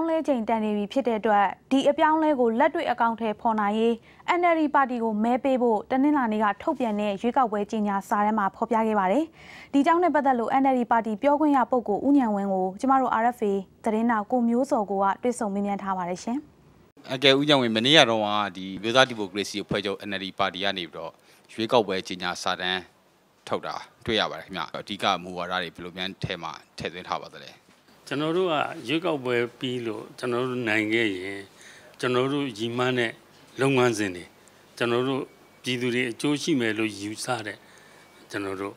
င်းလဲချိန်တန်နေပြီဖြစ်တဲ့အတွက်ဒီအပြောင်းလဲကိုလက်တွေ့အကောင့်ထဲပေါ်နိုင်ရေး NLD ပါတီကိုမဲပေးဖို့တနင်္လာနေ့ကထုတ်ပြန်တဲ့ရွေးကောက်ပွဲကြီးညာစာထဲမှာဖော်ပြခဲ့ပါတယ်။ဒီကြောင့်နဲ့ပတ်သက်လို့ NLD ပါတီပြောခွင့်ရပုဂ္ဂိုလ်ဦးညံဝင်းကိုကျမတို့ RFA သတင်းတောက်ကိုမျိုးစောကိုကတွေ့ဆုံမေးမြန်းထားပါတယ်ရှင်။အကယ်ဦးကြောင့်ဝင်မနေ့ကတော့ဒီမျိုးသားဒီမိုကရေစီအဖွဲ့ချုပ် NLD ပါတီကနေပြီးတော့ရွေးကောက်ပွဲကြီးညာစာတမ်းထုတ်တာတွေ့ရပါတယ်ခင်ဗျအဓိကမူဝါဒတွေဘယ်လိုများထဲမှာထည့်သွင်းထားပါသလဲ ကျွန်တော်တို့ကရွေးကောက်ပွဲပြီးလို့ကျွန်တော်တို့နိုင်ခဲ့ရင်ကျွန်တော်တို့ရီမန်းတဲ့လုပ်ငန်းစဉ်တွေကျွန်တော်တို့ပြည်သူတွေအကျိုးရှိမယ်လို့ယူဆတဲ့ကျွန်တော်တို့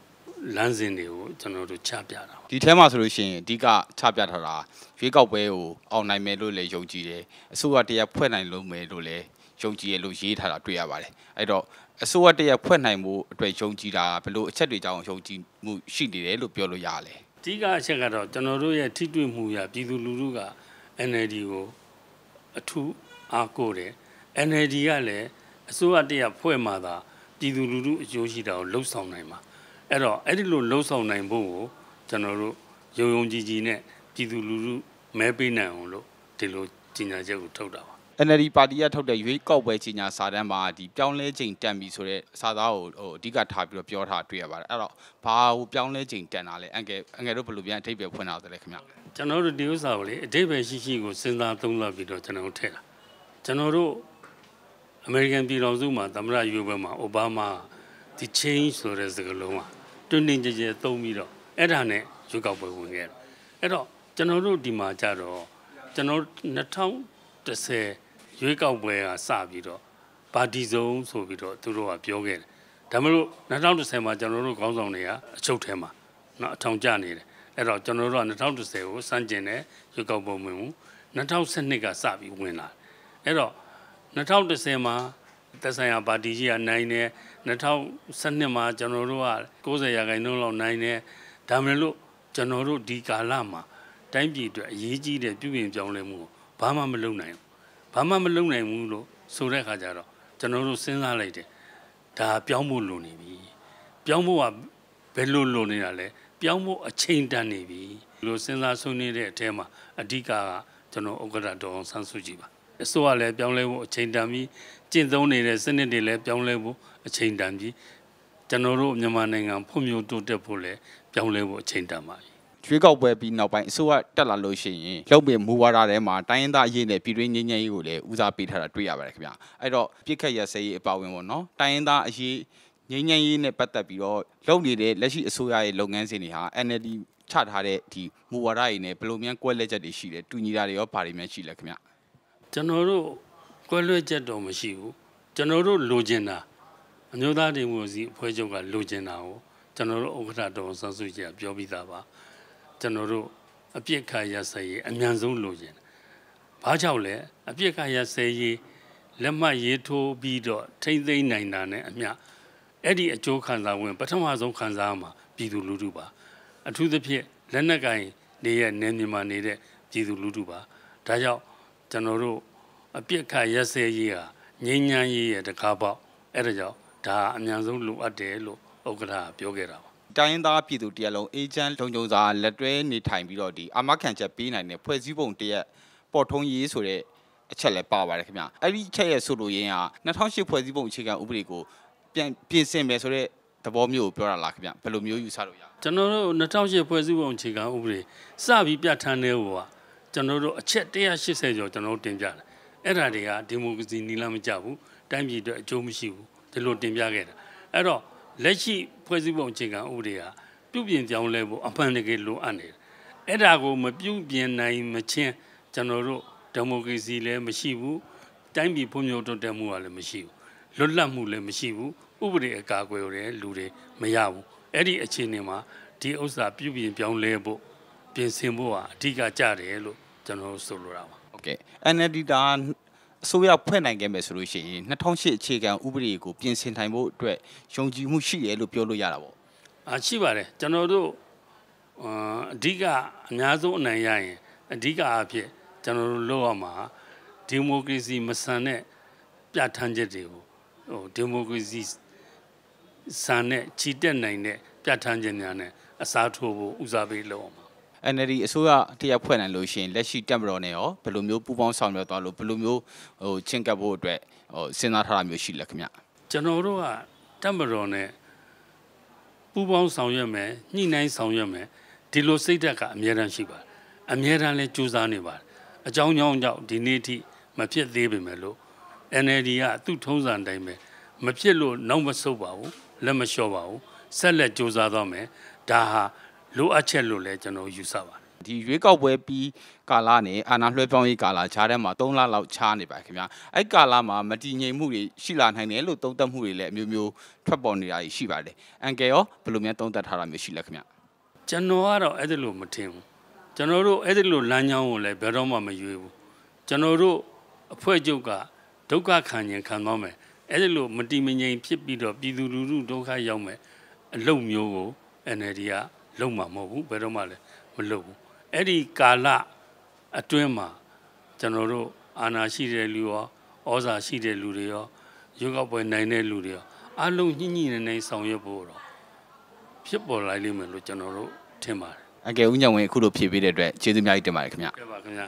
လမ်းစဉ်တွေကိုကျွန်တော်တို့ချပြတာဒီထဲမှာဆိုလို့ရှိရင်အဓိကချပြထားတာရွေးကောက်ပွဲကိုအောင်နိုင်မယ်လို့လည်းယုံကြည်တယ်အစိုးရတရားဖွဲ့နိုင်လို့မယ်လို့လည်းယုံကြည်ရလို့ရေးထားတာတွေ့ရပါတယ်အဲ့တော့အစိုးရတရားဖွဲ့နိုင်မှုအတွက်ယုံကြည်တာဘယ်လိုအချက်တွေကြောင့်ယုံကြည်မှုရှိနေတယ်လို့ပြောလို့ရလဲအ ဓိကအချက်ကတော့ကျွန်တော်တို့ရဲ့ထိတွေ့မှုရပြည်သူလူထုက NLD ကိုအထူးအားကိုးတယ် NLD ကလည်းအစိုးရတရားဖွဲ့မှသာပြည်သူလူထုအကျိုးရှိတာကိုလှုပ်ဆောင်နိုင်မှာအဲ့တော့အဲ့ဒီလိုလှုပ်ဆောင်နိုင်ဖို့ကိုကျွန်တော်တို့ယုံယုံကြည်ကြည်နဲ့ပြည်သူလူထုမဲပေးနိုင်အောင်လို့ဒီလိုကြီးညာချက်ကိုထုတ်တာပါ NLD ပါတီကထုတ်တဲ့ရွေးကောက်ပွဲကြီးညာစာတမ်းမှာဒီပြောင်းလဲချိန်တန်ပြီဆိုတဲ့စာသားကိုဟိုအဓိကထားပြီးတော့ပြောထားတွေ့ရပါတယ်အဲ့တော့ဘာဟိုပြောင်းလဲချိန်တန်တာလဲအန်ကယ်အန်ကယ်တို့ဘယ်လိုပြန်အထိပ္ပယ်ဖွင့်တာလဲခင်ဗျကျွန်တော်တို့ဒီဥစ္စာကိုလေအထိပ္ပယ်ရှိရှိကိုစဉ်းစားသုံးသပ်ပြီးတော့ကျွန်တော်တို့ထည့်တာကျွန်တော်တို့အမေရိကန်ပြည်တော်စုမှာသမ္မတရွေးပွဲမှာအိုဘားမားဒီ change ဆိုတဲ့စကားလုံးကတွင်တင်ကြဲကြဲသုံးပြီးတော့အဲ့ဒါနဲ့ရွေးကောက်ပွဲဝင်ခဲ့တယ်အဲ့တော့ကျွန်တော်တို့ဒီမှာကြတော့ကျွန်တော်2010 ရွေးကောက်ပွဲကစပြီးတော့ပါတီစုံဆိုပြီးတော့သူတို့ကပြောခဲ့တယ်ဒါမှမဟုတ်2010မှာကျွန်တော်တို့ခေါင်းဆောင်တွေကအချုပ်ထဲမှာเนาะအထောင်ကျနေတယ်အဲ့တော့ကျွန်တော်တို့က2010ကိုစမ်းကျင်တဲ့ရွေးကောက်ပွဲဝင်မှု2012ကစပြီးဝင်လာအဲ့တော့2010မှာသက်ဆိုင်ရာပါတီကြီးကနိုင်တယ်2012မှာကျွန်တော်တို့က90ရာခိုင်နှုန်းလောက်နိုင်တယ်ဒါမှမဟုတ်ကျွန်တော်တို့ဒီကာလမှာတိုင်းပြည်အတွက်အရေးကြီးတဲ့ပြုပြင်ပြောင်းလဲမှုကိုဘာမှမလုပ်နိုင်ဘူး ဘာမှမလုပ်နိုင်ဘူးလို့ဆိုတဲ့အခါကျတော့ကျွန်တော်တို့စဉ်းစားလိုက်တယ်ဒါပြောင်းဖို့လိုနေပြီပြောင်းဖို့ကဘယ်လိုလိုနေတာလဲပြောင်းဖို့အချိန်တန်နေပြီလို့စဉ်းစားဆွေးနွေးတဲ့အထဲမှာအဓိကကကျွန်တော်ဥက္ကဋ္ဌတော်အောင်ဆန်းစုကြည်ပါအစိုးရလည်းပြောင်းလဲဖို့အချိန်တန်ပြီးကျင့်သုံးနေတဲ့စနစ်တွေလည်းပြောင်းလဲဖို့အချိန်တန်ပြီးကျွန်တော်တို့မြန်မာနိုင်ငံဖွံ့ဖြိုးတိုးတက်ဖို့လည်းပြောင်းလဲဖို့အချိန်တန်ပါပြီ ရွေးကောက်ပွဲပြီးနောက်ပိုင်းအစိုးရတက်လာလို့ရှိရင်လုပ်ပေမူဝါဒထဲမှာတိုင်းရင်းသားအရေးနဲ့ပြည်တွင်းငြိမ်းချမ်းရေးကိုလည်းဦးစားပေးထားတာတွေ့ရပါတယ်ခင်ဗျအဲ့တော့ပြစ်ခတ်ရစရေးအပါဝင်ပေါ့နော်တိုင်းရင်းသားအရေးငြိမ်းချမ်းရေးနဲ့ပတ်သက်ပြီးတော့လုပ်နေတဲ့လက်ရှိအစိုးရရဲ့လုပ်ငန်းစဉ်တွေဟာ NLD ချထားတဲ့ဒီမူဝါဒတွေနဲ့ဘယ်လိုများကွဲလက်ချက်တွေရှိတယ်တူညီတာတွေရောဘာတွေများရှိလဲခင်ဗျကျွန်တော်တို့ကွဲလွဲချက်တော့မရှိဘူးကျွန်တော်တို့လိုချင်တာအမျိုးသားဒီမိုကရေစီအဖွဲ့ချုပ်ကလိုချင်တာကိုကျွန်တော်တို့ဥက္ကဋ္ဌတော်ဆန်းစုကြည်ကပြောပြီးသားပါ ကျွန်တော်တို့အပြစ်ခါရစရေးအမြန်ဆုံးလိုချင်တယ်။ဘာကြောင့်လဲအပြစ်ခါရစရေးလက်မှတ်ရေးထိုးပြီးတော့ထိမ့်သိမ့်နိုင်တာနဲ့အမျှအဲ့ဒီအကျိုးခံစားဝင်ပထမဆုံးခံစားမှာပြည်သူလူထုပါအထူးသဖြင့်လက်နက်ကင်နေရဲ့နေမြန်မာနေတဲ့ပြည်သူလူထုပါဒါကြောင့်ကျွန်တော်တို့အပြစ်ခါရက်စဲရေးဟာငြိမ်းချမ်းရေးရဲ့တကားပေါက်အဲ့ဒါကြောင့်ဒါအမြန်ဆုံးလိုအပ်တယ်လို့ဥက္ကဋ္ဌပြောခဲ့တာပါ တိုင်းရင်းသားပြည်သူတရက်လုံးအေဂျင့်လုံခြုံစာလက်တွဲနေထိုင်ပြီးတော့ဒီအာမခံချက်ပေးနိုင်တဲ့ဖွဲ့စည်းပုံတရက်ပေါ်ထုံးရေးဆိုတဲ့အချက်လည်းပါပါတယ်ခင်ဗျအဲ့ဒီချက်ရဲ့ဆိုလိုရင်းက2008ဖွဲ့စည်းပုံအခြေခံဥပဒေကိုပြန်ပြင်ဆင်မယ်ဆိုတဲ့သဘောမျိုးကိုပြောတာလားခင်ဗျဘယ်လိုမျိုးယူဆလို့ရကျွန်တော်တို့2008ဖွဲ့စည်းပုံအခြေခံဥပဒေစပြီးပြဋ္ဌာန်းတဲ့ဟိုကကျွန်တော်တို့အချက်180ကျော်ကျွန်တော်တို့တင်ပြတယ်အဲ့ဒါတွေကဒီမိုကရေစီနီလာမကြဘူးတိုင်းပြည်အတွက်အကျိုးမရှိဘူးဒီလိုတင်ပြခဲ့တာအဲ့တော့ လက်ရှိဖွဲ့စည်းပုံအခြေခံဥပဒေဟာပြုပြင်ပြောင်းလဲဖို့အမှန်တကယ်လိုအပ်နေတယ်အဲ့ဒါကိုမပြုပြင်နိုင်မချင်းကျွန်တော်တို့ဒီမိုကရေစီလည်းမရှိဘူးတိုင်းပြည်ဖွံ့ဖြိုးတိုးတက်မှုကလည်းမရှိဘူးလွတ်လပ်မှုလည်းမရှိဘူးဥပဒေအကာအကွယ်တွေလူတွေမရဘူးအဲ့ဒီအခြေအနေမှာဒီဥစ္စာပြုပြင်ပြောင်းလဲဖို့ပြင်ဆင်ဖို့ဟာအဓိကကြတယ်လို့ကျွန်တော်ဆိုလိုတာပါဟုတ်ကဲ့ NLD ဒါ အစိုးရဖွဲ့နိုင်ခဲ့မယ်ဆိုလို့ရှိရင်2008အခြေခံဥပဒေကိုပြင်ဆင်ထိုင်ဖို့အတွက်ယုံကြည်မှုရှိတယ်လို့ပြောလို့ရတာပေါ့အာရှိပါတယ်ကျွန်တော်တို့အဓိကအများဆုံးအနိုင်ရရင်အဓိကအဖြစ်ကျွန်တော်တို့လုပ်ရမှာဒီမိုကရေစီမဆန်တဲ့ပြဋ္ဌာန်းချက်တွေကိုဟိုဒီမိုကရေစီဆန်တဲ့ချီတက်နိုင်တဲ့ပြဋ္ဌာန်းချက်များနဲ့အစားထိုးဖို့ဦးစားပေးလုပ်အောင်ပါ NLD အစိုးရတရားဖွဲ့နိုင်လို့ရှိရင်လက်ရှိတက်မတော်နဲ့ရောဘယ်လိုမျိုးပူးပေါင်းဆောင်ရွက်သွားလို့ဘယ်လိုမျိုးဟိုချင်းကပ်ဖို့အတွက်ဟိုစဉ်းစားထားတာမျိုးရှိလဲခင်ဗျကျွန်တော်တို့ကတက်မတော်နဲ့ပူးပေါင်းဆောင်ရွက်မယ်ညှိနှိုင်းဆောင်ရွက်မယ်ဒီလိုစိတ်ဓာတ်ကအများတန်းရှိပါတယ်အများတန်းလဲစူးစမ်းနေပါတယ်အကြောင်းကြောင့်ကြောင့်ဒီနေ့ထိမဖြစ်သေးပေမဲ့လို့ NLD ကသူ့ထုံးစံတိုင်းပဲမဖြစ်လို့နောက်မဆုတ်ပါဘူးလက်မလျှော့ပါဘူးဆက်လက်စူးစမ်းသွားမယ်ဒါဟာ လိုအပ်ချက်လို့လဲကျွန်တော်ယူဆပါတယ်ဒီရွေးကောက်ပွဲပြီးကာလနဲ့အာဏာလွှဲပြောင်းရေးကာလခြားထဲမှာ3လလောက်ခြားနေပါခင်ဗျာအဲ့ကာလမှာမတည်ငြိမ်မှုတွေရှိလာနိုင်တယ်လို့သုံးသပ်မှုတွေလည်းအမျိုးမျိုးထွက်ပေါ်နေတာရှိပါတယ်အန်ကယ်ရောဘယ်လိုများသုံးသပ်ထားတာမျိုးရှိလဲခင်ဗျာကျွန်တော်ကတော့အဲ့ဒါလို့မထင်ဘူးကျွန်တော်တို့အဲ့ဒါလို့လမ်းကြောင်းကိုလည်းဘယ်တော့မှမရွေးဘူးကျွန်တော်တို့အဖွဲ့ချုပ်ကဒုက္ခခံရင်ခံသွားမယ်အဲ့ဒါလို့မတိမငြိမ်ဖြစ်ပြီးတော့ပြည်သူလူထုဒုက္ခရောက်မယ်အလုံမျိုးကို NLD က လုံမှာမဟုတ်ဘူးဘယ်တော့မှလည်းမလုံဘူးအဲ့ဒီကာလအတွင်းမှာကျွန်တော်တို့အာဏာရှိတဲ့လူရောဩဇာရှိတဲ့လူတွေရောရွေးကောက်ပွဲနိုင်တဲ့လူတွေရောအလုံးညှိညှိနေနေဆောင်ရွက်ဖို့တော့ဖြစ်ပေါ်လာလိမ့်မယ်လို့ကျွန်တော်တို့ထင်ပါတယ်အန်ကယ်ဦးညံဝင်အခုလိုဖြေပေးတဲ့အတွက်ကျေးဇူးအများကြီးတင်ပါတယ်ခင်ဗျာကဲပါခင်ဗျာ